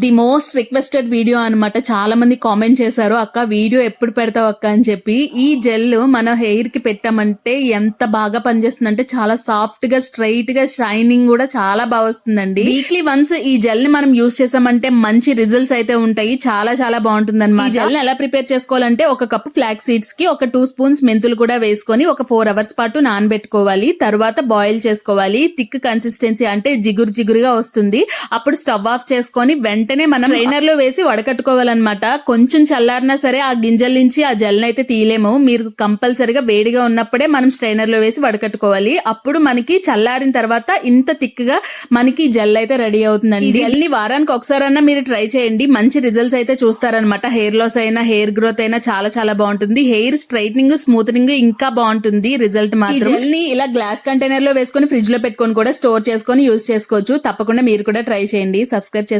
The most requested video అన్నమాట. చాలా మంది కామెంట్ చేశారు అక్క వీడియో ఎప్పుడు పెడతావు అక్క? అని చెప్పి. ఈ జెల్ మన హెయిర్కి పెట్టామంటే ఎంత బాగా పనిచేస్తుందంటే చాలా సాఫ్ట్గా స్ట్రైట్గా షైనింగ్ కూడా చాలా బాగా వస్తుందండి. వీక్లీ వన్స్ ఈ జెల్ని మనం యూస్ చేసామంటే మంచి రిజల్ట్స్ అయితే ఉంటాయి. చాలా చాలా బాగుంటుంది అనమాట జెల్ ఎలా ప్రిపేర్ చేసుకోవాలంటే ఒక కప్ ఫ్లాక్ సీడ్స్కి ఒక టూ స్పూన్స్ మెంతులు కూడా వేసుకొని ఒక ఫోర్ అవర్స్ పాటు నానబెట్టుకోవాలి. తర్వాత బాయిల్ చేసుకోవాలి. థిక్ కన్సిస్టెన్సీ అంటే జిగురు జిగురుగా వస్తుంది. అప్పుడు స్టవ్ ఆఫ్ చేసుకొని వెంటనే మనం ట్రైనర్లో వేసి వడకట్టుకోవాలన్నమాట. కొంచెం చల్లారినా సరే ఆ గింజల నుంచి ఆ జెల్ అయితే తీయలేము. మీరు కంపల్సరిగా వేడిగా ఉన్నప్పుడే మనం స్ట్రైనర్లో వేసి వడకట్టుకోవాలి. అప్పుడు మనకి చల్లారిన తర్వాత ఇంత థిక్గా మనకి జెల్ అయితే రెడీ అవుతుందండి. ఈ జెల్ని వారానికి ఒకసారన్నా మీరు ట్రై చేయండి. మంచి రిజల్ట్స్ అయితే చూస్తారనమాట హెయిర్ లాస్ అయినా హెయిర్ గ్రోత్ అయినా చాలా చాలా బాగుంటుంది. హెయిర్ స్ట్రైట్నింగ్ స్మూత్నింగ్ ఇంకా బాగుంటుంది. రిజల్ట్ మాత్రం. జెల్ని ఇలా గ్లాస్ కంటైనర్లో వేసుకొని ఫ్రిడ్జ్లో పెట్టుకొని కూడా స్టోర్ చేసుకొని యూస్ చేసుకోవచ్చు. తప్పకుండా మీరు కూడా ట్రై చేయండి. సబ్స్క్రైబ్ చేసుకోండి